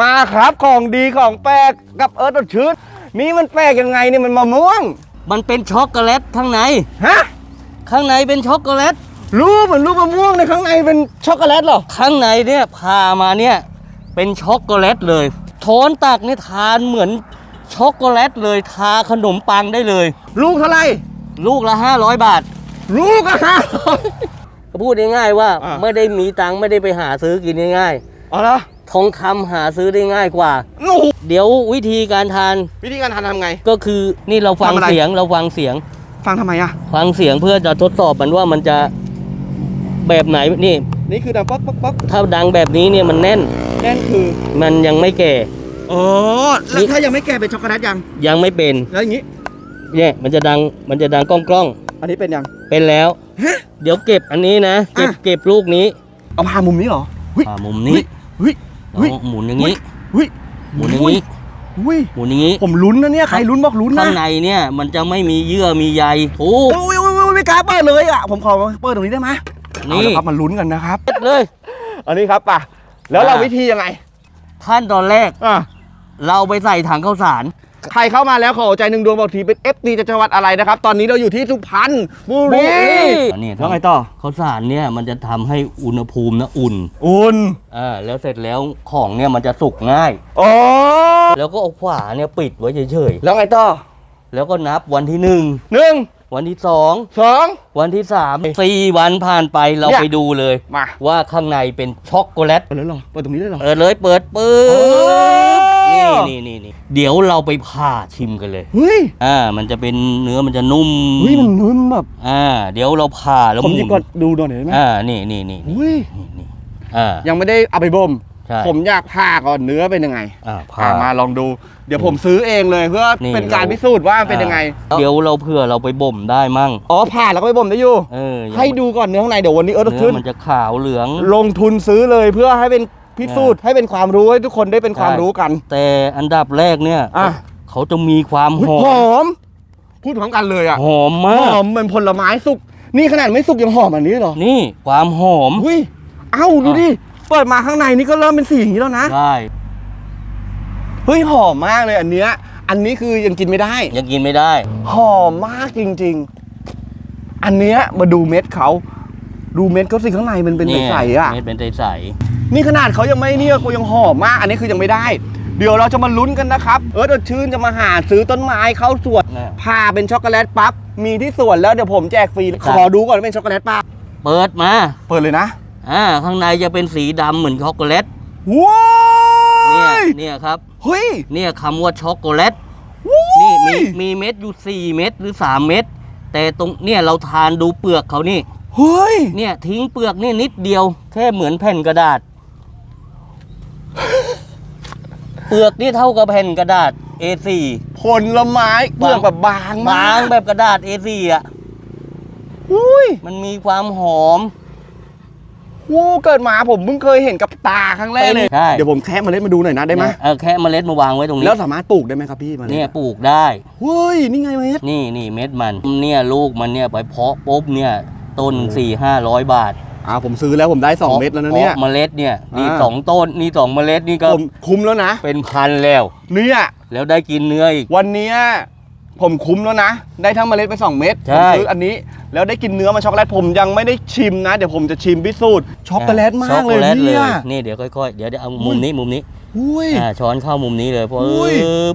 มาครับของดีของแปลกกับเอิร์ธชื้นนี่มันแปลกยังไงเนี่ยมันมะม่วงมันเป็นช็อกโกแลตข้างใน ฮะข้างในเป็นช็อกโกแลต รู้เหมือนลูกมะม่วงในข้างในเป็นช็อกโกแลตเหรอข้างในเนี่ยพามาเนี่ยเป็นช็อกโกแลตเลยโทนตักเนี่ยทานเหมือนช็อกโกแลตเลยทาขนมปังได้เลย ลูกเท่าไหร่ลูกละ 500 บาท ลูกอะค่ะพูดง่ายๆว่าอ่า ไม่ได้มีตังค์ไม่ได้ไปหาซื้อกินง่ายอ๋อเหรอๆ ทองคำหาซื้อได้ง่ายกว่า โอ้โหเดี๋ยววิธีการทานวิธีการทานทำไง ก็คือนี่เราฟังทำอะไร เสียงเราฟังเสียง ฟังทำไมอะฟังเสียงเพื่อจะทดสอบมันว่ามันจะแบบไหนนี่ นี่คือดังป๊อกป๊อกป๊อกถ้าดังแบบนี้เนี่ยมันแน่น แน่นคือมันยังไม่แก่ อ๋อแล้วถ้ายังไม่แก่เป็นช็อกโกแลตยัง ยังไม่เป็น แล้วอย่างนี้ เนี่ย มันจะดังมันจะดังกล้องอันนี้เป็นยัง ๆเป็นแล้ว ฮะ เดี๋ยวเก็บอันนี้นะ เก็บอะ เก็บลูกนี้เอาพามุมนี้เหรอเฮ้ยอ่ามุมนี้เฮ้ยเฮ้ย เอาหมุนอย่างนี้เฮ้ยหมุนอย่างนี้เฮ้ยหมุนอย่างนี้ ผมลุ้นนะเนี่ยใครลุ้นบอกลุ้นนะข้างในเนี่ยมันจะไม่มีเยื่อมีใยถูกโอ้ยโอ้ยโอ้ยไม่กล้าเปิดเลยอะผมขอเปิดตรงนี้ได้ไหมเอานี่ละครับมาลุ้นกันนะครับเสร็จเลย อันนี้ครับป่ะแล้วเราอ่าวิธียังไง ขั้นตอนแรกอะ เราไปใส่ถังข้าวสาร ใครเข้ามาแล้วขอใจหนึ่งดวงบอกทีเป็น f อจากจังหวัดอะไรนะครับ ตอนนี้เราอยู่ที่สุพรรณบุรีอันนี้แล้วไงต่อข้าวสารเนี่ยมันจะทำให้อุณหภูมินะอุ่นอุ่นอ่าแล้วเสร็จแล้วของเนี่ยมันจะสุกง่ายอ๋อแล้วก็เอาฝาเนี่ยปิดไว้เฉยแล้วไงต่อๆแล้วก็นับวันที่หนึ่งหนึ่งวันที่สองสองวันที่สามสี่วันผ่านไปเราเนี่ยไปดูเลยมาว่าข้างในเป็นช็อกโกแลตเปิดเลยเหรอเปิดตรงนี้เลยเหรอเปิดเลยเปิดปื๊โอ้บ นี่นี่นี่นี่เดี๋ยวเราไปผ่าชิมกันเลยเฮ้ยอ่ามันจะเป็นเนื้อมันจะนุ่มเฮ้ยมันนุ่มแบบอ่า เดี๋ยวเราผ่าแล้วผมหหยิมุบนก่อนดูหน่อยได้ไหมอ่านี่นี่นี่นี่เฮ้ยนี่นี่อ่า ยังไม่ได้เอาไปบ่มใช่ ผมอยากผ่าก่อนเนื้อเป็นยังไงอ่าผ่า ผ่ามาลองดู เดี๋ยวผมซื้อเองเลยเพื่อนี่ เป็นการเราพิสูจน์ว่าเป็นยังไงเดี๋ยวเราเผื่อเราไปบ่มได้มั่งอ๋อผ่าแล้วก็ไปบ่มได้อยู่ เออยังให้ดูก่อนเนื้อข้างในเดี๋ยววันนี้เออเนื้ขึ้อนมันจะขาวเหลือง ลงทุนซื้อเลยเพื่อให้เป็น พิสูจน์ให้เป็นความรู้ให้ทุกคนได้เป็นความใช่รู้กัน แต่อันดับแรกเนี่ยอะ เขาจะมีความอุ๊ยหอหมอม พูดพร้อมกันเลยอะหอมหมากอมเหมือนผลไม้สุก นี่ขนาดไม่สุกยังหอมอันนี้เหรอนี่ความหอม อุ้ยเอ้าดูดิเปิดมาข้างในนี่ก็เริ่มเป็นสีอย่างนี้แล้วนะใช่เฮ้ยหอมมากเลยอันเนี้ย อันนี้คือยังกินไม่ได้ ยังกินไม่ได้ หอมมากจริง ๆ อันเนี้ยมาดูเม็ดเขา ดูเม็ดเขาสิข้างในมันเป็นยใสๆอะ เม็ดเป็นใส นี่ขนาดเขายังไม่เนี่ยกูยังหอมมาก อันนี้คือยังไม่ได้ เดี๋ยวเราจะมาลุ้นกันนะครับ เอิร์ธอดชื่นจะมาหาซื้อต้นไม้เข้าสวนๆนะผ่าเป็นช็อกโกแลตปั๊บ มีที่สวนแล้วเดี๋ยวผมแจกฟรี ขอดูก่อนว่าเป็นช็อกโกแลตปั๊บเปิดมา เปิดเลยนะอ่า ข้างในจะเป็นสีดำเหมือนช็อกโกแลต ว้าเนี่ยย เนี่ยครับ เฮ้ย เนี่ยคำว่าช็อกโกแลตว้ายนี่มีมีเม็ดอยู่4เม็ดหรือ3เม็ด แต่ตรงเนี่ยเราทานดูเปลือกเขานี่ เฮ้ย เนี่ยทิ้งเปลือกนี่นิดเดียว แค่เหมือนแผ่นกระดาษ เปลือกนี่เท่ากับแผ่นกระดาษ A4 ผลไม้เปลือกแบบบางมบางกแบบกระดาษ A4 อะ อุ้ยมันมีความหอม วู้เกิดมาผมเพิ่งเคยเห็นกับตาครั้งแรกเลย ใช่ เดี๋ยวผมแคะเมล็ดมาดูหน่อยนะได้ไหมเออแค่เมล็ดมาวางไว้ตรงนี้แล้วสามารถปลูกได้ไหมครับพี่เมล็ดเนี่ยปลูกได้ เฮ้ยนี่ไงเมล็ดนี่นี่เม็ดมัน เนี่ยลูกมันเนี่ยไปเพาะปุ๊บเนี่ยต้นสี่ห้าร้อยบาท อ่าผมซื้อแล้วผมได้ 2 เม็ดแล้วนะเนี่ยพาะเมล็ดเนี่ยนี่อ่า สองต้นนี่สองเมล็ดนี่ก็ผมคุ้มแล้วนะ เป็นพันแล้ว เนี่ยแล้วได้กินเนื้ออีก วันเนี้ยผมคุ้มแล้วนะ ได้ทั้งเมล็ดไป 2 เม็ดใช่ผมซื้ออันนี้แล้วได้กินเนื้อมาช็อกโกแลตผมยังไม่ได้ชิมนะ เดี๋ยวผมจะชิมพิสูจน์ช็อกโกแลตมาช็อกกเลโกยแลตเลย เนี่ยนี่เดี๋ยวค่อยๆ เดี๋ยวเดี๋ยวเอามุมนี้มุมนี้อุ้ย อ่าช้อนเข้ามุมนี้เลยอุ้ปึ๊ยบ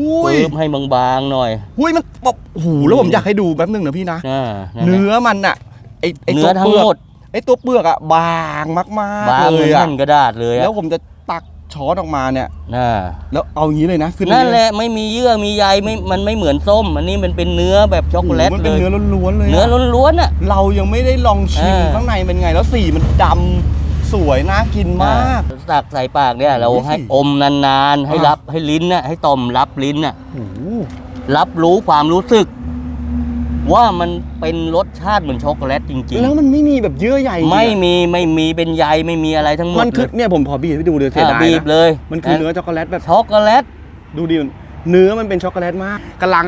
อุ้ยปึ๊บให้บางๆหน่อยอุ้ยมันแบบโอ้โหแล้วผมอยากให้ดูแป๊บหนึงนะพี่นะ อ่านั่นแหละเนื้อมันอะไอไอเนื้ตัอวทั้เปงลือกหมด ไอตัวเปลือกอะบางมากบางๆเหเลมือนยอะแผ่นกระดาษเลยแล้อะวผมจะตักช้อนออกมาเนี่ย น่าแล้วเอาอย่างนี้เลยนะคือนั่นแหละไม่มีเยื่อมีใยไม่มันไม่เหมือนส้ม อันนี้มันเป็นเนื้อแบบช็อกโกแลตมันเลเป็นย เนื้อล้วนๆเลยะเนื้อล้วนๆอะ เรายังไม่ได้ลองชิมเออข้างในเป็นไง แล้วสีมันดำสวยน่ากินมาก ตักใส่ปากเนี่ยเราดูสิให้อมนานๆ ให้อ่ารั รับให้ลิ้นน่ะให้ต่อมรับลิ้นน่ะโอ้โหรับรู้ความรู้สึก ว่ามันเป็นรสชาติเหมือนช็อกโกแลตจริงแล้วมันไม่มีแบบเยื่อใยๆ ไม่มีไม่มีเป็นใยไม่มีอะไรทั้งหมดมันคือเลยเนี่ยผมพอบีบให้ดูเลยเสียอ่าดายบีบนะเลยมันคือเนื้อช็อกโกแลตแบบช็อกโกแลต ดูดิเนื้อมันเป็นช็อกโกแลตมากกำลัง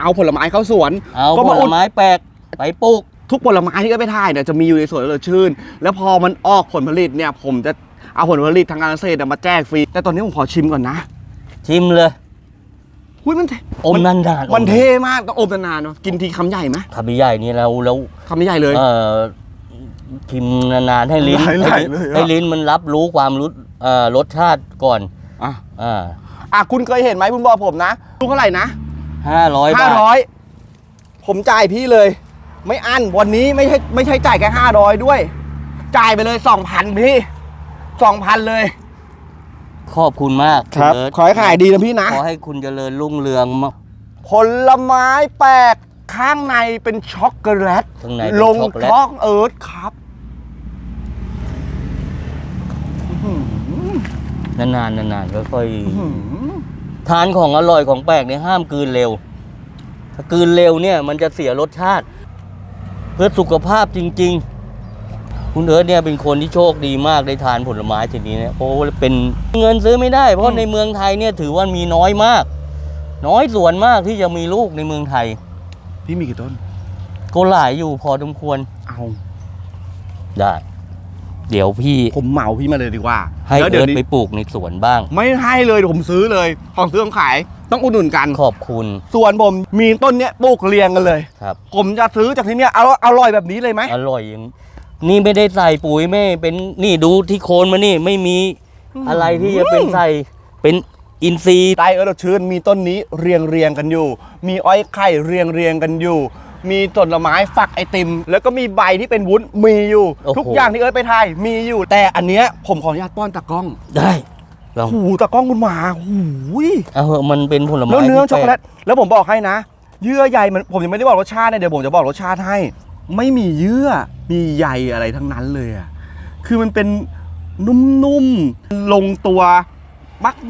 เอาผลไม้เข้าสวน เอาก็ผมาลอุด ไม้แปลกไปปลูก ทุกผลไม้ที่ก็ไปถ่ายเนี่ยจะมีอยู่ในสวนเราชื่น แล้วพอมันออกผลผลิตเนี่ย ผมจะเอาผลผลิตทางการเกษตรมาแจกฟรี แต่ตอนนี้ผมขอชิมก่อนนะ ชิมเลย หุ้ยมันเทอมนานๆมันอเท่มากต้องอมนานๆเนอะกินทีคำใหญ่ไหมคำใหญ่นี่แล้วแล้วคำใหญ่เลยเอ่อชิมนานๆให้ลิ้นหลายๆให้ลิ้นเลยอะให้ลิ้นมันรับรู้ความรู้เอ่อรสชาติก่อนอะอ่าอะคุณเคยเห็นไหมคุณบอกผมนะลูกเท่าไหร่นะห้าร้อยห้าบาทร้อยผมจ่ายพี่เลย ไม่อั้นวันนี้ไม่ใช่ไม่ใช่จ่ายแค่ห้าร้อยด้วย จ่ายไปเลยสองพันพี่สองพันเลย ขอบคุณมากครับณเอิร์ธขอให้ขายดีนะพี่นะ ขอให้คุณเจริญรุ่งเรืองมาก ผลไม้แปลกข้างในเป็นช็อกโกแลตข้างในเป็นลงช็อกโกแลต ท้องเอิร์ธครับอื้อนานๆนานๆค่อยหือๆทานของอร่อยของแปลกเนี่ยห้ามกลืนเร็ว ถ้ากลืนเร็วเนี่ยมันจะเสียรสชาติ เพื่อสุขภาพจริงๆ คุณเอิร์ธเนี่ยเป็นคนที่โชคดีมากได้ทานผลไม้ชนิดนี้เนี่ยโอ้เป็นเงินซื้อไม่ได้ เพราะในเมืองไทยเนี่ยถือว่ามีน้อยมาก น้อยส่วนมากที่จะมีลูกในเมืองไทย พี่มีกี่ต้นก็หลายอยู่พอสมควรเอาได้ เดี๋ยวพี่ผมเหมาพี่มาเลยดีกว่าให้แล้วเดี๋เอิยวร์ธนี้ไปปลูกในสวนบ้าง ไม่ให้เลยเดี๋ยวผมซื้อเลยของซื้อของขายต้องอุดหนุนกัน ขอบคุณส่วนผมมีต้นเนี้ยปลูกเรียงกันเลย ครับ ผมจะซื้อจากที่เนี้ยเอาอร่อยแบบนี้เลยไหมอร่อยอย่าง นี่ไม่ได้ใส่ปุ๋ยไม่เป็นนี่ดูที่โคนมานี่ไม่มีอะไรที่จะเป็นใส่เป็นอินทรีย์ไตเออร์ชื่นมีต้นนี้เรียงเรียงกันอยู่ มีอ้อยไข่เรียงเรียงกันอยู่ มีผลไม้ฝักไอติม แล้วก็มีใบที่เป็นวุ้นมีอยู่ ทุกอย่างที่เอิร์ธไปทายมีอยู่ แต่อันเนี้ยผมขออนุญาตป้อนตากล้องได้ลองหูตากล้องคุณหมาหูยเอาเหอะมันเป็นผลไม้แล้วเนื้อที่ช็อกโกแลปตแล้วผมบอกให้นะ เยื่อใยมันผมยังไม่ได้บอกรสชาตินะเดี๋ยวผมจะบอกรสชาติให้ ไม่มีเยื่อมีใยอะไรทั้งนั้นเลยอะคือมันเป็นนุ่มๆลงตัว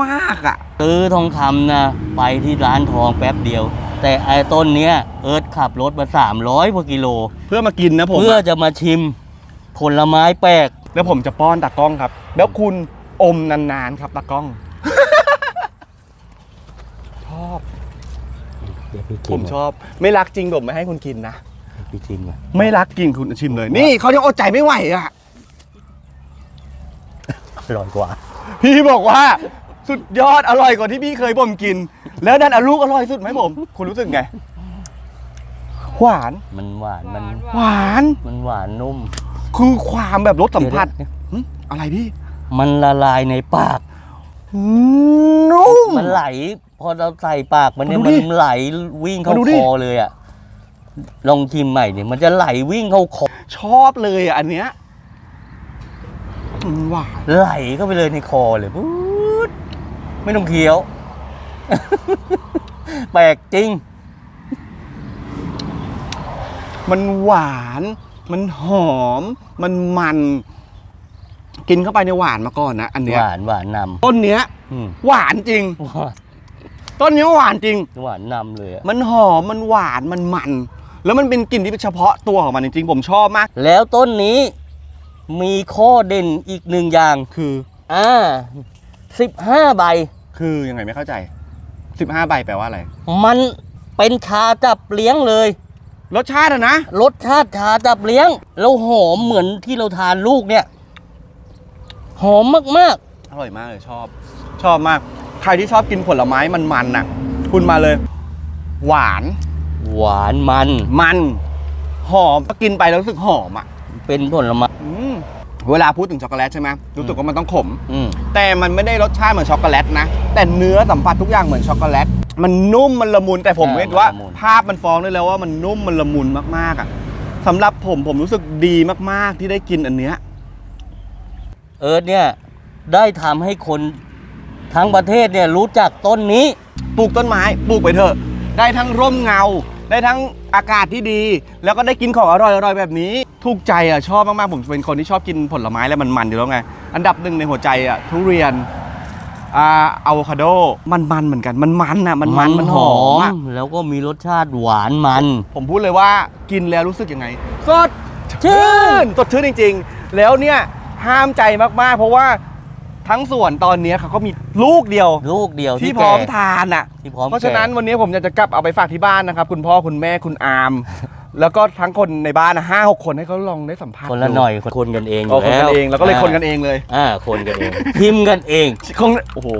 มากๆอะซื้อทองคำนะไปที่ร้านทองแป๊บเดียว แต่ไอ้ต้นเนี้ยเอิร์ธขับรถมา 300กว่ากิโล เพื่อมากินนะผมเพื่ออะจะมาชิมผลไม้แปลก แล้วผมจะป้อนตากล้องครับ แล้วคุณอมนานๆครับตากล้อง ชอบเดี๋ยวพี่ผชิมมชอบ ไม่รักจริงผมไม่ให้คุณกินนะ พี่ชิมอะไม่รักจริงคุณชิมเลย นี่เขายังอดใจไม่ไหวอะ อร่อยกว่า พี่บอกว่า สุดยอดอร่อยกว่าที่พี่เคยผมกิน แล้วดันเอาลูกอร่อยสุดไหมผม คุณรู้สึกไง หวาน มันหวานมันหวาน มันหวานนุ่ม คือความแบบรสสัมผัสเดี๋ยวหึอะไรพี่ๆมันละลายในปาก นุ่ม มันไหล พอเราใส่ปากมันเนี่ยมามัดูนดิไหลวิ่งเข้ามาดูดิ คอเลยอะ ลองชิมใหม่เนี่ยมันจะไหลวิ่งเข้าคอชอบเลยอะอันเนี้ยอืมหวานไหลเข้าไปเลยในคอเลยปุ๊ดไม่ต้องเคี้ยว แปลกจริง มันหวาน มันหอม มันมัน กินเข้าไปในยหวานมาก่อนนะอันหเนี้ยวานหวานนต้นเนี้ยำอืมหวานจริง หวานต้นเนี้ยหวานจริง หวานนำเลยอะมันหอมมันหวานมันมัน แล้วมันเป็นกลิ่นที่เป็นเฉพาะตัวของมันจริงๆ ผมชอบมาก แล้วต้นนี้มีข้อเด่นอีกหนึ่งอย่าง คือ อ่าสิบห้าใบ คือยังไงไม่เข้าใจ 15 ใบแปลว่าอะไร มันเป็นชาจับเลี้ยงเลย รสชาติอะนะ รสชาติชาจับเลี้ยง แล้วหอมเหมือนที่เราทานลูกเนี่ย หอมมากอร่อยมากเลยชอบ ชอบมาก ใครที่ชอบกินผลไม้มันๆน่ะ คุณมาเลย หวานๆ หวานมัน มันหอมกินไปแล้วรู้สึกหอมอะเป็นผลไม้อืมเวลาพูดถึงช็อกโกแลตใช่ไหมรู้สึกว่ามันต้องขม อืมแต่มันไม่ได้รสชาติเหมือนช็อกโกแลตนะ แต่เนื้อสัมผัสทุกอย่างเหมือนช็อกโกแลต มันนุ่มมันละมุนแต่ผมอ่าเห็นว่ามันละมุนภาพมันฟ้องได้แล้วว่ามันนุ่มมันละมุนมากๆอะสำหรับผมผมรู้สึกดีมากๆที่ได้กินอันเนี้ยเอิร์ธเนี่ยได้ทำให้คนทั้งประเทศเนี่ยรู้จักต้นนี้ ปลูกต้นไม้ปลูกไปเถอะ ได้ทั้งร่มเงา ได้ทั้งอากาศที่ดี แล้วก็ได้กินของอร่อยๆแบบนี้ ถูกใจอะชอบมากๆผมเป็นคนที่ชอบกินผลไม้แล้วมันมันๆอยู่แล้วไง อันดับหนึ่งในหัวใจอะทุเรียนอ่าอะโวคาโดมันมันๆเหมือนกันมันมันอะมันมันมันหอมอะแล้วก็มีรสชาติหวานมัน ผมพูดเลยว่ากินแล้วรู้สึกยังไงสดชื่นสดชื่นจริง ๆ แล้วเนี่ยห้ามใจมากๆ เพราะว่า ทั้งส่วนตอนนี้เขาก็มีลูกเดียว ลูกเดียวที่ที่พร้อมแก่ทานอะ ที่พร้อมเพราะฉะนั้นแก่วันนี้ผมอยากจะกลับเอาไปฝากที่บ้านนะครับ คุณพ่อคุณแม่คุณอาม แล้วก็ทั้งคนในบ้านนะห้าหกคนให้เขาลองได้สัมผัสคนละดูหน่อยคนกันเองอเอายู่คนแล้วกันเองแล้วก็เลยคนกันเองเลยอ่าคนกันเองพิมพ์กันเองคงโอ้โห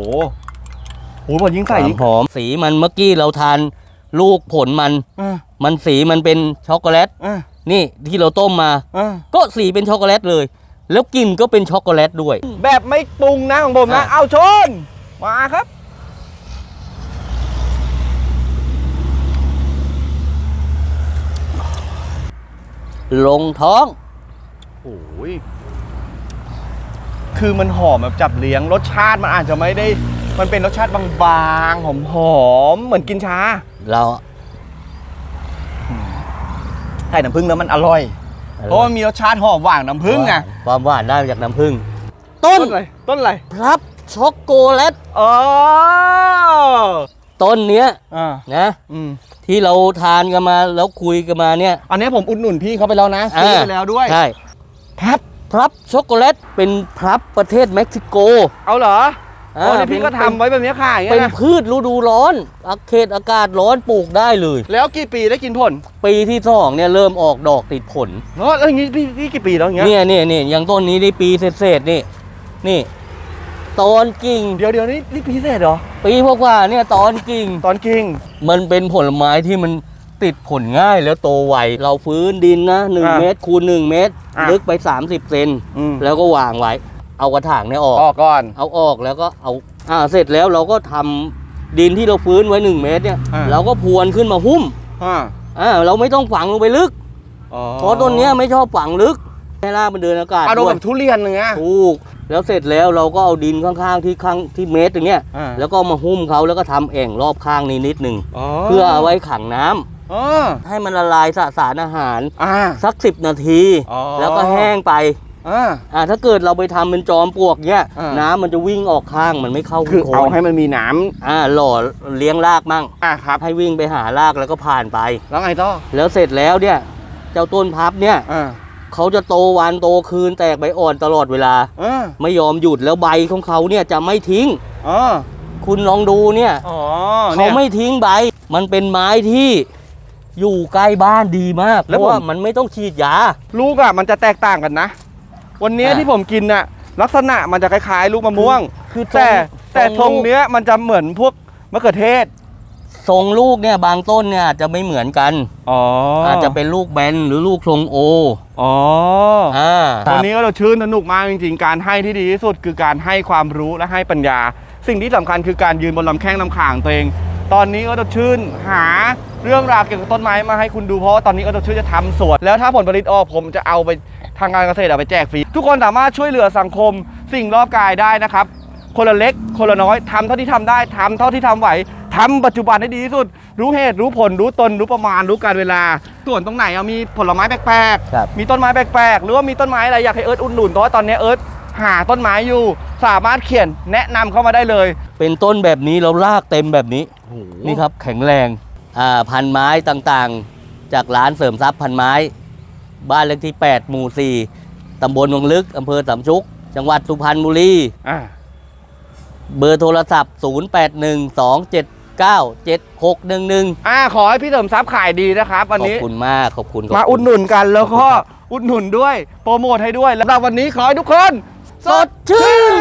โอ้โหพอยิ่งคใส่วามยิ่งหอมสีมันเมื่อกี้เราทานลูกผลมัน อ่ามันสีมันเป็นช็อกโกแลต อ่านี่ที่เราต้มมา อ่าก็สีเป็นช็อกโกแลตเลย แล้วกลิ่นก็เป็นช็อกโกแลตด้วย แบบไม่ปรุงนะของผมนะ อะ เอาชน มาครับ ลงท้อง โอ้ย คือมันหอมแบบจับเลี้ยง รสชาติมันอาจจะไม่ได้ มันเป็นรสชาติบางๆ หอมๆ เหมือนกินชา เรา ใส่น้ำผึ้งแล้วมันอร่อย เพราะมันมีรสชาติหอมหวานน้ำผึ้งไงความหวานได้มาจากน้ำผึ้งต้นอะไรต้นอะไรพลับช็อกโกแลตอ๋อต้นเนี้ยอ่านะอืมที่เราทานกันมาแล้วคุยกันมาเนี่ย อันนี้ผมอุดหนุนพี่เขาไปแล้วนะซื้อไปแล้วด้วยใช่ครับพลับช็อกโกแลตเป็นพลับประเทศเม็กซิโก เอาเหรอ อ๋อนี่เป็พี่นก็ทำไว้แบบนี้ขายอย่างเป็นเงี้ยนะพืชฤดูร้อนอาเขตอากาศร้อนปลูกได้เลย แล้วกี่ปีได้กินผล ปีที่สองเนี่ยเริ่มออกดอกติดผลเนาะแล้วอย่างงี้พี่พี่กี่ปีแล้วอย่างเงี้ยเนี่ยเนี่ยเนี่ยอย่างต้นนี้ได้ปีเศษๆนี่ นี่ ตอนกิ่ง เดี๋ยวเดี๋ยวนี่นี่พิเศษเหรอ ปีกว่าๆเนี่ยตอนกิ่ง ตอนกิ่ง มันเป็นผลไม้ที่มันติดผลง่ายแล้วโตไว เราฟื้นดินนะหนึ่งอะเมตรคูณหนึ่งเมตรอะลึกไป 30 เซนอืมแล้วก็วางไว้ เอากระถางเนี่ยออก ออกก่อน เอาออกแล้วก็เอาอ่าเสร็จแล้วเราก็ทำดินที่เราฟื้นไว้1เมตรเนี่ย อ่า เราก็พรวนขึ้นมาหุ้มอ่าอ่าเราไม่ต้องฝังลงไปลึก อ๋อเพราะต้นเนี้ยไม่ชอบฝังลึกให้รากมันเดินอากาศอารมณ์ด้วแบยบทุเรียนอย่างเงี้ย ถูกแล้วเสร็จแล้วเราก็เอาดินข้างๆที่ข้างที่เมตรอย่างเงี้ยอ่า แล้วก็มาหุ้มเขาแล้วก็ทำแอ่งรอบข้างนี้นิดหนึ่งอ๋อเพื่อเอาไว้ขังน้ำอ๋อให้มันละลายสสารอาหาร อ่า สักสิบนาที อ๋อ แล้วก็แห้งไป อ่า อ่าถ้าเกิดเราไปทำเป็นจอมปลวกเนี้ยอ่า น้ำมันจะวิ่งออกข้างมันไม่เข้าคือโคเอานให้มันมีหน้อ่าหล่อเลี้ยงรากมั่งำอะครับ ให้วิ่งไปหารากแล้วก็ผ่านไป แล้วไงต่อแล้วเสร็จแล้วเนี่ย เจ้าต้นพับเนี่ยอ่าเขาจะโตวันโตคืนแตกใบอ่อนตลอดเวลา อ่าไม่ยอมหยุดแล้วใบของเขาเนี่ยจะไม่ทิ้ง อ๋อคุณลองดูเนี่ยอ๋อเขาเนี่ย ไม่ทิ้งใบ มันเป็นไม้ที่อยู่ใกล้บ้านดีมากเพแล้วราะว่าผม มันไม่ต้องฉีดยา ลูกอะมันจะแตกต่างกันนะ วันเนี้ยอะที่ผมกินน่ะลักษณะมันจะคล้ายๆลูกมะม่วงคือแต่ทรงแต่ทรงลูก เนี้ยมันจะเหมือนพวกมะเขือเทศทรงลูกเนี่ยบางต้นเนี่ยอาจจะไม่เหมือนกัน อ๋ออาอาจจะเป็นลูกแบนหรือลูกทรงโออ๋ออ่าวันนี้ก็เราชื่นสนุกมากจริงๆ การให้ที่ดีที่สุดคือการให้ความรู้และให้ปัญญา สิ่งที่สำคัญคือการยืนบนลำแข้งลำข่างตัวเอง ตอนนี้ก็จะชื่นหาเรื่องราวเกี่ยวกับต้นไม้มาให้คุณดูเพราะว่าตอนนี้ก็จะชื่นจะทำสวนแล้วถ้าผลผลิตออกผมจะเอาไป ทางการเกษตรเอาไปแจกฟรี ทุกคนสามารถช่วยเหลือสังคมสิ่งรอบกายได้นะครับ คนละเล็ก คนละน้อยทำเท่าที่ทำได้ทำเท่าที่ทำไหวทำปัจจุบันให้ดีที่สุด รู้เหตุรู้ผลรู้ตนรู้ประมาณรู้การเวลา ส่วนตรงไหนเอามีผลไม้แปลกๆครับมีต้นไม้แปลกๆ หรือว่ามีต้นไม้อะไรอยากให้เอิร์ธอุดหนุนเพราะว่าตอนนี้เอิร์ธหาต้นไม้อยู่ สามารถเขียนแนะนำเข้ามาได้เลย เป็นต้นแบบนี้เราลากเต็มแบบนี้นี่ครับแข็งแรงอ่าพันไม้ต่างๆ จากร้านเสริมทรัพย์พันไม้ บ้านเลขที่ 8 หมู่ 4 ตำบลวังลึก อำเภอสามชุก จังหวัดสุพรรณบุรี อ่าเบอร์โทรศัพท์ 0812797611 อ่าขอให้พี่เสริมทรัพย์ขายดีนะครับวันขอบนี้ คุณมาก ขอบคุณขบมาคุณ อุดหนุนกันแล้วก็ขอบคุณครับ อุดหนุนด้วย โปรโมทให้ด้วย แล้ววันนี้ขอให้ทุกคน สดชื่น